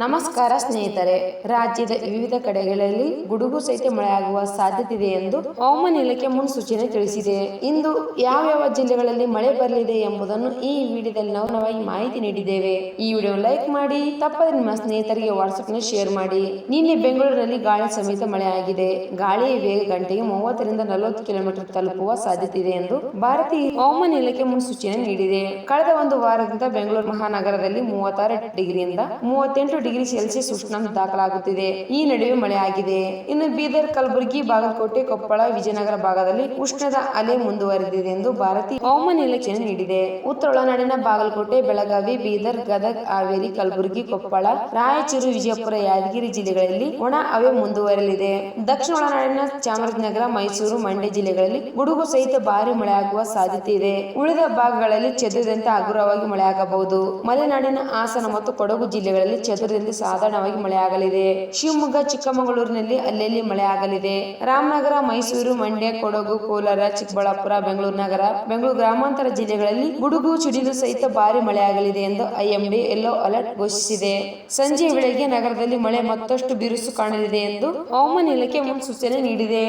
ನಮಸ್ಕಾರ ಸ್ನೇಹಿತರೆ, ರಾಜ್ಯದ ವಿವಿಧ ಕಡೆಗಳಲ್ಲಿ ಗುಡುಗು ಸಹಿತ ಮಳೆಯಾಗುವ ಸಾಧ್ಯತೆ ಇದೆ ಎಂದು ಹವಾಮಾನ ಇಲಾಖೆ ಮುನ್ಸೂಚನೆ ತಿಳಿಸಿದೆ. ಇಂದು ಯಾವ ಯಾವ ಜಿಲ್ಲೆಗಳಲ್ಲಿ ಮಳೆ ಬರಲಿದೆ ಎಂಬುದನ್ನು ಈ ವಿಡಿಯೋದಲ್ಲಿ ನಾವು ನಾವಾಗಿ ಮಾಹಿತಿ ನೀಡಿದ್ದೇವೆ. ಈ ವಿಡಿಯೋ ಲೈಕ್ ಮಾಡಿ, ತಪ್ಪದೆ ನಿಮ್ಮ ಸ್ನೇಹಿತರಿಗೆ ವಾಟ್ಸ್ಆಪ್ನ ಶೇರ್ ಮಾಡಿ. ನಿನ್ನೆ ಬೆಂಗಳೂರಿನಲ್ಲಿ ಗಾಳಿ ಸಮೇತ ಮಳೆಯಾಗಿದೆ. ಗಾಳಿಯ ವೇಗ ಗಂಟೆಗೆ ಮೂವತ್ತರಿಂದ ನಲವತ್ತು ಕಿಲೋಮೀಟರ್ ತಲುಪುವ ಸಾಧ್ಯತೆ ಇದೆ ಎಂದು ಭಾರತೀಯ ಹವಾಮಾನ ಇಲಾಖೆ ಮುನ್ಸೂಚನೆ ನೀಡಿದೆ. ಕಳೆದ ಒಂದು ವಾರದಿಂದ ಬೆಂಗಳೂರು ಮಹಾನಗರದಲ್ಲಿ ಮೂವತ್ತಾರು ಡಿಗ್ರಿಯಿಂದ ಮೂವತ್ತೆಂಟು ಡಿಗ್ರಿ ಸೆಲ್ಸಿಯಸ್ ಉಷ್ಣಾಂಶ ದಾಖಲಾಗುತ್ತಿದೆ. ಈ ನಡುವೆ ಮಳೆಯಾಗಿದೆ ಇನ್ನು ಬೀದರ್, ಕಲಬುರಗಿ, ಬಾಗಲಕೋಟೆ, ಕೊಪ್ಪಳ, ವಿಜಯನಗರ ಭಾಗದಲ್ಲಿ ಉಷ್ಣದ ಅಲೆ ಮುಂದುವರೆದಿದೆ ಎಂದು ಭಾರತೀಯ ಹವಾಮಾನ ಇಲಾಖೆ ನೀಡಿದೆ. ಉತ್ತರ ಒಳನಾಡಿನ ಬಾಗಲಕೋಟೆ, ಬೆಳಗಾವಿ, ಬೀದರ್, ಗದಗ್, ಹಾವೇರಿ, ಕಲಬುರಗಿ, ಕೊಪ್ಪಳ, ರಾಯಚೂರು, ವಿಜಯಪುರ, ಯಾದಗಿರಿ ಜಿಲ್ಲೆಗಳಲ್ಲಿ ಒಣ ಹವೆ ಮುಂದುವರೆಯಲಿದೆ ದಕ್ಷಿಣ ಒಳನಾಡಿನ ಚಾಮರಾಜನಗರ, ಮೈಸೂರು, ಮಂಡ್ಯ ಜಿಲ್ಲೆಗಳಲ್ಲಿ ಗುಡುಗು ಸಹಿತ ಭಾರಿ ಮಳೆಯಾಗುವ ಸಾಧ್ಯತೆ ಇದೆ. ಉಳಿದ ಭಾಗಗಳಲ್ಲಿ ಚದುರಿದಂತೆ ಹಗುರವಾಗಿ ಮಳೆಯಾಗಬಹುದು. ಮಲೆನಾಡಿನ ಹಾಸನ ಮತ್ತು ಕೊಡಗು ಜಿಲ್ಲೆಗಳಲ್ಲಿ ಚದುರಿದಂತೆ ಸಾಧಾರಣವಾಗಿ ಮಳೆಯಾಗಲಿದೆ. ಶಿವಮೊಗ್ಗ, ಚಿಕ್ಕಮಗಳೂರಿನಲ್ಲಿ ಅಲ್ಲಲ್ಲಿ ಮಳೆಯಾಗಲಿದೆ. ರಾಮನಗರ, ಮೈಸೂರು, ಮಂಡ್ಯ, ಕೊಡಗು, ಕೋಲಾರ, ಚಿಕ್ಕಬಳ್ಳಾಪುರ, ಬೆಂಗಳೂರು ನಗರ, ಬೆಂಗಳೂರು ಗ್ರಾಮಾಂತರ ಜಿಲ್ಲೆಗಳಲ್ಲಿ ಗುಡುಗು, ಚಿಡಿಲು ಸಹಿತ ಭಾರಿ ಮಳೆಯಾಗಲಿದೆ ಎಂದು ಐಎಂಡಿ ಯೆಲ್ಲೋ ಅಲರ್ಟ್ ಘೋಷಿಸಿದೆ. ಸಂಜೆ ವೇಳೆಗೆ ನಗರದಲ್ಲಿ ಮಳೆ ಮತ್ತಷ್ಟು ಬಿರುಸು ಕಾಣಲಿದೆ ಎಂದು ಹವಾಮಾನ ಇಲಾಖೆ ಮುನ್ಸೂಚನೆ ನೀಡಿದೆ.